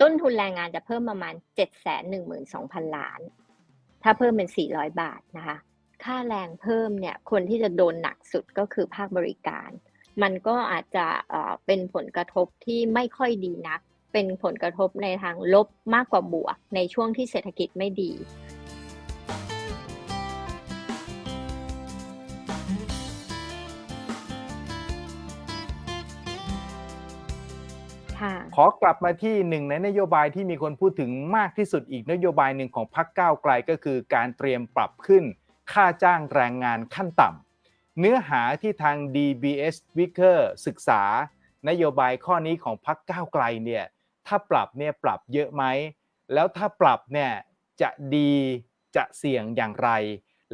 ต้นทุนแรงงานจะเพิ่มประมาณ 712,000 ล้าน ถ้าเพิ่มเป็น 400 บาทนะคะ ค่าแรงเพิ่มเนี่ย คนที่จะโดนหนักสุดก็คือภาคบริการ มันก็อาจจะเเป็นผลกระทบที่ไม่ค่อยดีนัก เป็นผลกระทบในทางลบมากกว่าบวก ในช่วงที่เศรษฐกิจไม่ดี อกลับมาที่หนึ่งในนโยบายที่มีคนพูดถึงมากที่สุดอีกนโยบายหนึ่งของพรรคก้าวไกลก็คือการเตรียมปรับขึ้นค่าจ้างแรงงานขั้นต่ำเนื้อหาที่ทาง DBS Wicker ศึกษา นโยบายข้อนี้ของพรรคก้าวไกลเนี่ยถ้าปรับเนี่ยปรับเยอะไหมแล้วถ้าปรับเนี่ยจะดีจะเสี่ยงอย่างไร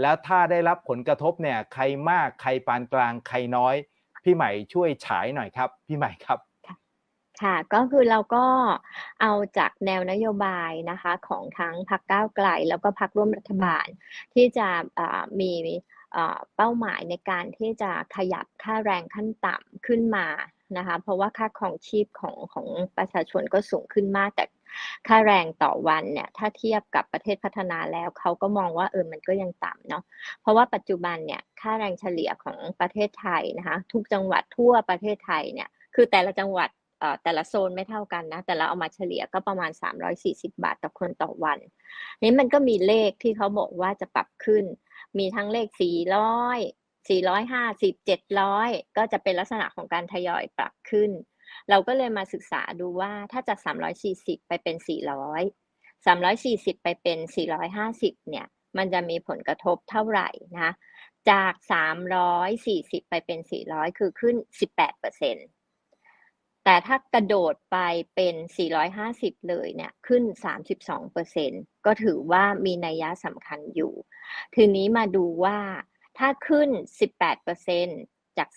แล้วถ้าได้รับผลกระทบเนี่ยใครมากใครปานกลางใครน้อย พี่ใหม่ช่วยฉายหน่อยครับ พี่ใหม่ครับ ค่ะ ก็คือเราก็เอาจากแนวนโยบายนะคะของทั้งพรรคก้าวไกล แล้วก็พรรคร่วมรัฐบาล ที่จะอ่ามีอ่าเป้าหมายในการที่จะขยับค่าแรงขั้นต่ำขึ้นมานะคะเพราะว่าค่าครองชีพของของประชาชนก็สูงขึ้นมากแต่ค่าแรงต่อวันเนี่ยถ้าเทียบกับประเทศพัฒนาแล้วเขาก็มองว่าเออมันก็ยังต่ำเนาะเพราะว่าปัจจุบันเนี่ยค่าแรงเฉลี่ยของประเทศไทยนะคะทุกจังหวัดทั่วประเทศไทยเนี่ยคือแต่ละจังหวัด แต่ละโซนไม่เท่ากันนะ แต่เราเอามาเฉลี่ยก็ประมาณ 340 บาทต่อคนต่อวันนี้มันก็มีเลขที่เขาบอกว่าจะปรับขึ้น มีทั้งเลข 400 450 700 ก็จะเป็นลักษณะของการทยอยปรับขึ้น เราก็เลยมาศึกษาดูว่าถ้าจาก 340 ไปเป็น 400 340 ไปเป็น 450 เนี่ย มันจะมีผลกระทบเท่าไหร่นะ จาก 340 ไปเป็น 400 คือขึ้น 18% แต่ถ้ากระโดดไปเป็น 450 เลยเนี่ยขึ้น 32%ก็ถือว่ามีนัยยะสำคัญอยู่ ทีนี้มาดูว่าถ้าขึ้น 18%จาก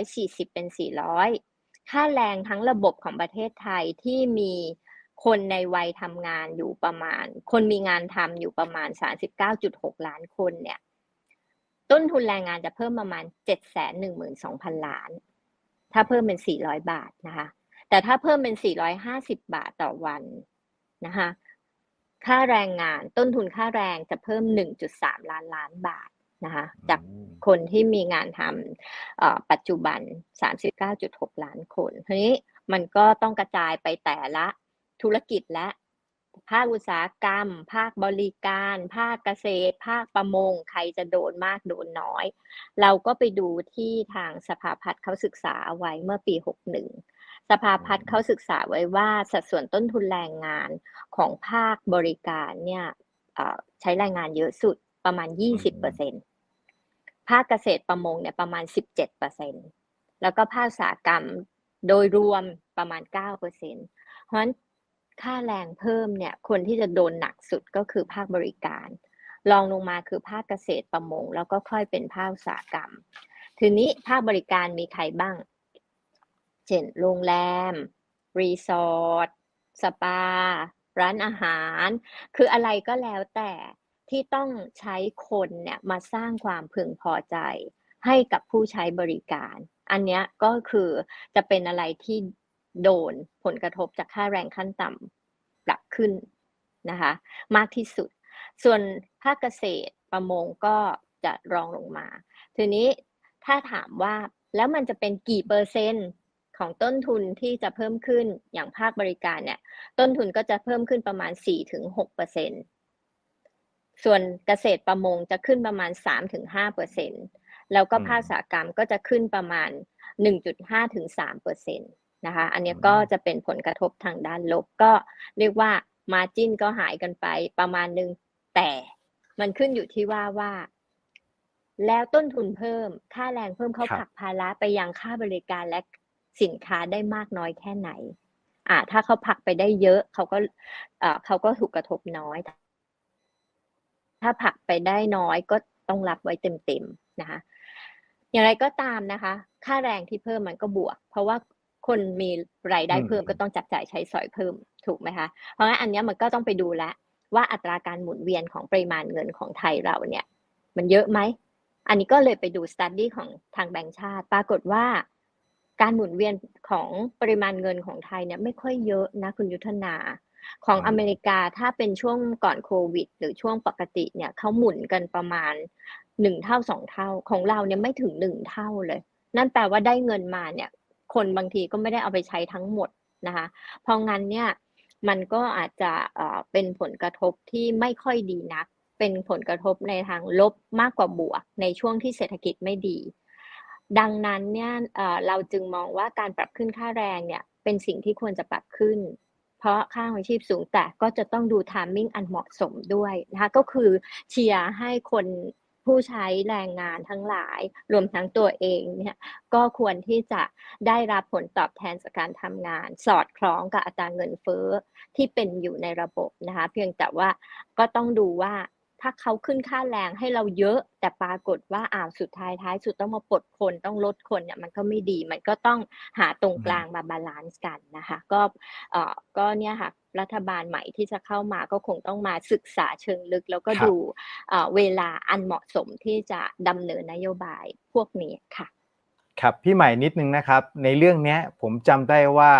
340 เป็น 400 ค่าแรงทั้งระบบของประเทศไทยที่มีคนในวัยทำงานอยู่ประมาณ คนมีงานทำอยู่ประมาณ 39.6 ล้านคนเนี่ย ต้นทุนแรงงานจะเพิ่มประมาณ 712,000 ล้าน ถ้าเพิ่มเป็น 400 บาทนะคะ แต่ถ้าเพิ่มเป็น 450 บาทต่อวันนะคะ ค่าแรงงานต้นทุนค่าแรงจะเพิ่ม 1.3 ล้านล้านบาทนะคะจากคนที่มีงานทำเอ่อปัจจุบัน 39.6 ล้านคนทีนี้มันก็ต้องกระจายไปแต่ละธุรกิจและ ภาคอุตสาหกรรม ภาคบริการ ภาคเกษตร ภาคประมง ใครจะโดนมากโดนน้อย เราก็ไปดูที่ทางสภาพัฒน์เขาศึกษาเอาไว้เมื่อปี 61 สภาพัฒน์เขาศึกษาไว้ว่าสัดส่วนต้นทุนแรงงานของภาคบริการเนี่ยเอ่อใช้แรงงานเยอะสุดประมาณ 20%ภาคเกษตรประมงเนี่ยประมาณ 17%แล้วก็ภาคอุตสาหกรรมโดยรวมประมาณ 9%เพราะฉะนั้น ค่าแรงเพิ่มเนี่ยคนที่จะโดนหนักสุดก็คือภาคบริการรองลงมาคือภาคเกษตรประมง แล้วก็ค่อยเป็นภาคอุตสาหกรรม ทีนี้ภาคบริการมีใครบ้าง เช่นโรงแรม รีสอร์ทสปา ร้านอาหาร คืออะไรก็แล้วแต่ที่ต้องใช้คนเนี่ยมาสร้างความพึงพอใจให้กับผู้ใช้บริการ อันนี้ก็คือจะเป็นอะไรที่ โดนผลกระทบจากค่าแรงขั้นต่ำปรับขึ้นนะคะมากที่สุด ส่วนภาคเกษตรประมงก็จะรองลงมา ทีนี้ถ้าถามว่าแล้วมันจะเป็นกี่เปอร์เซ็นต์ของต้นทุนที่จะเพิ่มขึ้นอย่างภาคบริการเนี่ย ต้นทุนก็จะเพิ่มขึ้นประมาณ 4-6%เปอร์เซ็นต์ส่วนเกษตรประมงจะขึ้นประมาณ 3-5%เปอร์เซ็นต์แล้วก็ภาคอุตสาหกรรมก็จะขึ้นประมาณ 1.5-3%เปอร์เซ็นต์ นะคะ อันนี้ก็จะเป็นผลกระทบทางด้านลบก็เรียกว่ามาจิ้นก็หายกันไปประมาณนึง แต่มันขึ้นอยู่ที่ว่าว่า แล้วต้นทุนเพิ่ม ค่าแรงเพิ่มเขาครับผลักภาระไปยังค่าบริการและสินค้าได้มากน้อยแค่ไหน อ่า ถ้าเขาผลักไปได้เยอะเขาก็เอ่อเขาก็ถูกกระทบน้อย ถ้าผลักไปได้น้อยก็ต้องรับไว้เต็มๆนะคะ อย่างไรก็ตามนะคะ ค่าแรงที่เพิ่มมันก็บวก เพราะว่า คนมีรายได้เพิ่มอืมก็ต้องจับจ่ายใช้สอยเพิ่มถูกไหมคะเพราะงั้นอันเนี้ยมันก็ต้องไปดูแลวว่าอัตราการหมุนเวียนของปริมาณเงินของไทยเราเนี่ย มันเยอะไหมอันนี้ก็เลยไปดูสตัดดี้ของทางแบงก์ชาติ ปรากฏว่า การหมุนเวียนของปริมาณเงินของไทยเนี่ยไม่ค่อยเยอะนะคุณยุทธนาของอืมอเมริกาถ้าเป็นช่วงก่อนโควิด หรือช่วงปกติเนี่ยเขาหมุนกันประมาณหนึ่งเท่าสองเท่าของเราเนี่ยไม่ถึงหนึ่งเท่าเลย นั่นแปลว่าได้เงินมาเนี่ย คนบางทีก็ไม่ได้เอาไปใช้ทั้งหมดนะคะเพราะงั้นเนี่ยมันก็อาจจะเป็นผลกระทบที่ไม่ค่อยดีนัก เป็นผลกระทบในทางลบมากกว่าบวก ในช่วงที่เศรษฐกิจไม่ดี ดังนั้นเนี่ยเอ่อเราจึงมองว่าการปรับขึ้นค่าแรงเนี่ยเป็นสิ่งที่ควรจะปรับขึ้น เพราะค่าของชีพสูงแต่ก็จะต้องดูทามมิ่งอันเหมาะสมด้วยนะคะก็คือเชียร์ให้คน ผู้ใช้แรงงานทั้งหลาย รวมทั้งตัวเองเนี่ยก็ควรที่จะได้รับผลตอบแทนจากการทำงาน สอดคล้องกับอัตราเงินเฟ้อที่เป็นอยู่ในระบบนะคะเพียงแต่ว่าก็ต้องดูว่าถ้าเขาขึ้นค่าแรงให้เราเยอะ แต่ปรากฏว่าอ้าวสุดท้ายท้ายสุดต้องมาปลดคนต้องลดคนเนี่ยมันก็ไม่ดี มันก็ต้องหาตรงกลางมาบาลานซ์กันนะคะ ก็เอ่อก็เนี่ยค่ะ รัฐบาลใหม่ที่จะเข้ามาก็คงต้องมาศึกษาเชิงลึก แล้วก็ครับ ดูเอ่อเวลาอันเหมาะสมที่จะดำเนินนโยบายพวกนี้ค่ะ ครับ พี่ใหม่นิดนึงนะครับ ในเรื่องเนี้ยผมจำได้ว่า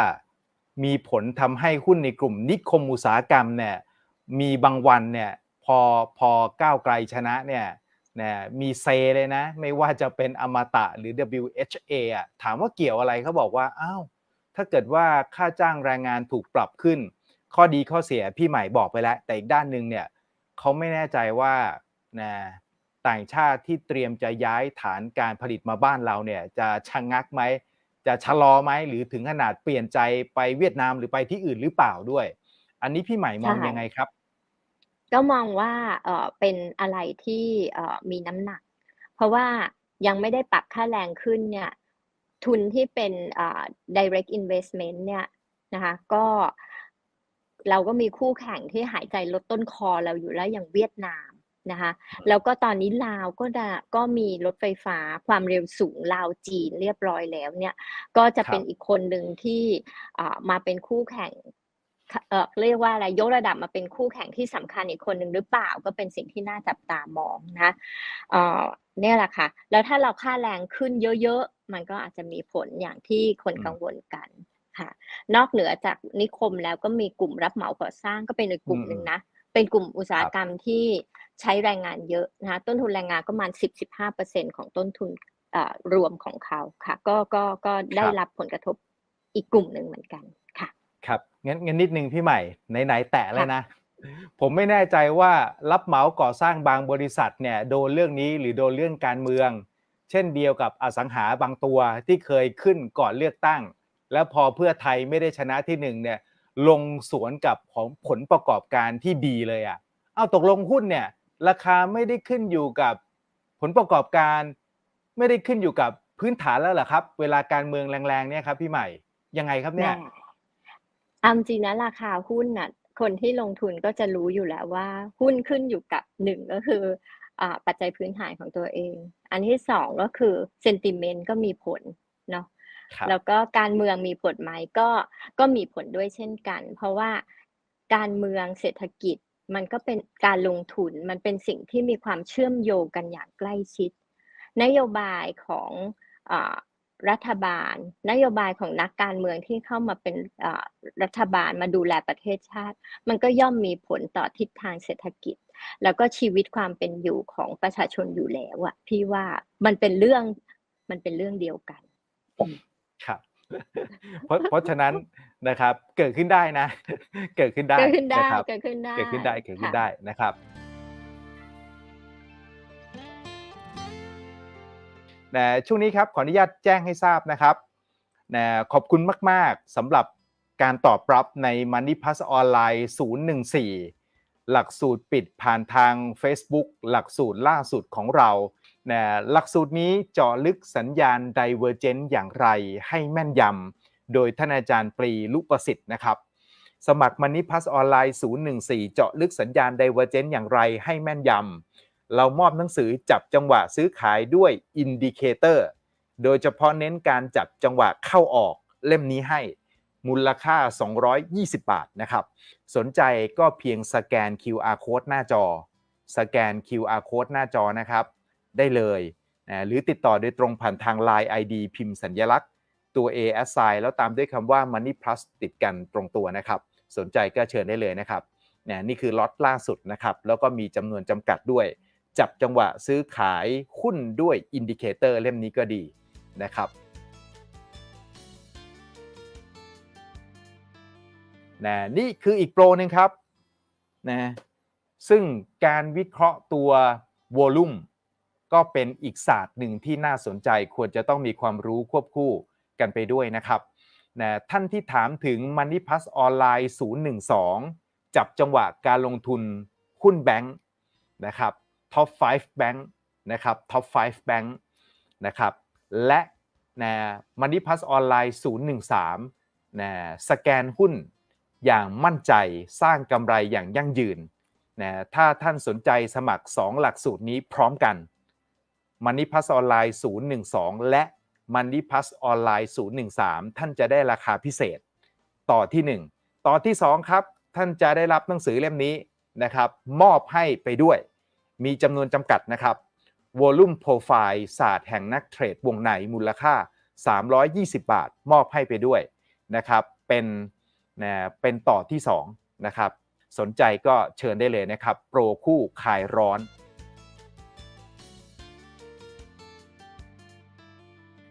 มีผลทำให้หุ้นในกลุ่มนิคมอุตสาหกรรมเนี่ยมีบางวันเนี่ยพอพอก้าวไกลชนะเนี่ยนะมีเซเลยนะ ไม่ว่าจะเป็นอมตะหรือ WHA อะถามว่าเกี่ยวอะไรเขาบอกว่าอ้าวถ้าเกิดว่าค่าจ้างแรงงานถูกปรับขึ้น ข้อดีข้อเสียพี่ใหม่บอกไปแล้ว แต่อีกด้านหนึ่งเนี่ยเขาไม่แน่ใจว่านะต่างชาติที่เตรียมจะย้ายฐานการผลิตมาบ้านเราเนี่ยจะชะงงักไหมจะชะลอไหมหรือถึงขนาดเปลี่ยนใจไปเวียดนามหรือไปที่อื่นหรือเปล่าด้วย อันนี้พี่ใหม่มองใช่ยังไงครับ ก็มองว่าเอ่อเป็นอะไรที่เอ่อมีน้ำหนัก เพราะว่ายังไม่ได้ปรับค่าแรงขึ้นเนี่ยทุนที่เป็นเอ่อ direct investment เนี่ยนะคะก็ เราก็มีคู่แข่งที่หายใจลดต้นคอเราอยู่แล้วอย่างเวียดนามนะคะแล้วก็ตอนนี้ลาวก็ได้ก็มีรถไฟฟ้าความเร็วสูงลาวจีนเรียบร้อยแล้วเนี่ยก็จะเป็นครับอีกคนหนึ่งที่อ่ามาเป็นคู่แข่งเอ่อเรียกว่าอะไรยกระดับมาเป็นคู่แข่งที่สำคัญอีกคนหนึ่งหรือเปล่าก็เป็นสิ่งที่น่าจับตามองนะเอ่อเนี่ยแหละค่ะ แล้วถ้าเราค่าแรงขึ้นเยอะๆ มันก็อาจจะมีผลอย่างที่คนอืมกังวลกัน ค่ะ นอกเหนือจากนิคมแล้วก็มีกลุ่มรับเหมาก่อสร้างก็เป็นอีกกลุ่มหนึ่งนะ เป็นกลุ่มอุตสาหกรรมที่ใช้แรงงานเยอะนะคะต้นทุนแรงงานก็ประมาณ 10-15%ของต้นทุนเอ่อรวมของเขาค่ะ ก็ก็ก็ได้รับผลกระทบอีกกลุ่มหนึ่งเหมือนกันค่ะ ครับงั้นงั้นนิดนึงพี่ใหม่ไหนๆแตะแล้วนะ ผมไม่แน่ใจว่ารับเหมาก่อสร้างบางบริษัทเนี่ยโดนเรื่องนี้หรือโดนเรื่องการเมือง เช่นเดียวกับอสังหาบางตัวที่เคยขึ้นก่อนเลือกตั้ง แล้วพอเพื่อไทยไม่ได้ชนะที่หนึ่งเนี่ยลงสวนกับของผลประกอบการที่ดีเลยอะเอาตกลงหุ้นเนี่ยราคาไม่ได้ขึ้นอยู่กับผลประกอบการ ไม่ได้ขึ้นอยู่กับพื้นฐานแล้วเหรอครับ เวลาการเมืองแรงๆเนี่ยครับ พี่ใหม่ยังไงครับเนี่ยแน่เอาจริงนะราคาหุ้นน่ะคนที่ลงทุนก็จะรู้อยู่แล้วว่า หุ้นขึ้นอยู่กับหนึ่งก็คืออปัจจัยพื้นฐานของตัวเอง อันที่สองก็คือเซนติเมนต์ก็มีผลเนาะ แล้วก็การเมืองมีผลไหมก็ก็มีผลด้วยเช่นกัน เพราะว่าการเมืองเศรษฐกิจมันก็เป็นการลงทุนมันเป็นสิ่งที่มีความเชื่อมโยงกันอย่างใกล้ชิด นโยบายของอารัฐบาล นโยบายของนักการเมืองที่เข้ามาเป็นอ่ารัฐบาลมาดูแลประเทศชาติ มันก็ย่อมมีผลต่อทิศทางเศรษฐกิจ แล้วก็ชีวิตความเป็นอยู่ของประชาชนอยู่แล้วอะพี่ว่ามันเป็นเรื่องมันเป็นเรื่องเดียวกัน ครับเพราะเพราะฉะนั้นนะครับ เกิดขึ้นได้นะ เกิดขึ้นได้เกิดขึ้นได้นะครับเกิดขึ้นได้เกิดขึ้นได้เกิดขึ้นค่ะได้นะครับ นะช่วงนี้ครับขออนุญาตแจ้งให้ทราบนะครับนะขอบคุณมาก ๆสำหรับการตอบรับใน Money Plus ออนไลน์ 014 หลักสูตรปิดผ่านทาง Facebook หลักสูตรล่าสุดของเรา นะหลักสูตรนี้เจาะลึกสัญญาณ Divergent อย่างไรให้แม่นยำ โดยท่านอาจารย์ปรีลุประสิทธิ์นะครับ สมัคร Money Plus ออนไลน์ 014 เจาะลึกสัญญาณ Divergent อย่างไรให้แม่นยำ เรามอบหนังสือจับจังหวะซื้อขายด้วย Indicator โดยเฉพาะเน้นการจับจังหวะเข้าออกเล่มนี้ให้มูลค่า 220 บาทนะครับ สนใจก็เพียงสแกน QR code หน้าจอ สแกน QR code หน้าจอนะครับ ได้เลยนะหรือติดต่อโดยตรงผ่านทาง Line ID พิมพ์สัญลักษณ์ตัว A s s i g n แล้วตามด้วยคำว่า Money Plus ติดกันตรงตัวนะครับ สนใจก็เชิญได้เลยนะครับนี่ยนี่คือล็อตล่าสุดนะครับ แล้วก็มีจำนวนจำกัดด้วย จับจังหวะซื้อขายหุ้นด้วยอินดิเคเตอร์เล่มนี้ก็ดีนะครับนะนี่คืออีกโปรหนึ่งครับนะซึ่งการวิเคราะห์ตัววอลุ่ม ก็เป็นอีกศาสตร์หนึ่งที่น่าสนใจควรจะต้องมีความรู้ควบคู่กันไปด้วยนะครับนะท่านที่ถามถึง Money Plus ออนไลน์012 จับจังหวะการลงทุนหุ้นแบงค์นะครับ Top 5 Bank นะครับ Top 5 Bank นะครับและนะ Money Plus ออนไลน์013นะสแกนหุ้นอย่างมั่นใจสร้างกำไรอย่างยั่งยืนนะถ้าท่านสนใจสมัคร 2 หลักสูตรนี้พร้อมกัน Money Plus ออนไลน์012 และ Money Plus ออนไลน์013 ท่านจะได้ราคาพิเศษ ต่อที่ 1 ต่อที่ 2 ครับ ท่านจะได้รับหนังสือเล่มนี้นะครับ มอบให้ไปด้วย มีจำนวนจำกัดนะครับ Volume Profile ศาสตร์แห่งนักเทรดวงในมูลค่า 320 บาท มอบให้ไปด้วยนะครับ เป็นนะเป็นต่อที่ 2 นะครับ สนใจก็เชิญได้เลยนะครับ โปรคู่คลายร้อน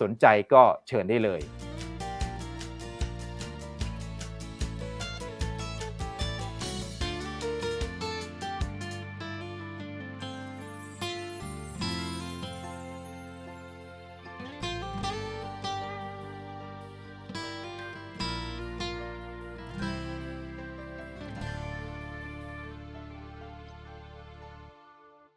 สนใจก็เชิญได้เลย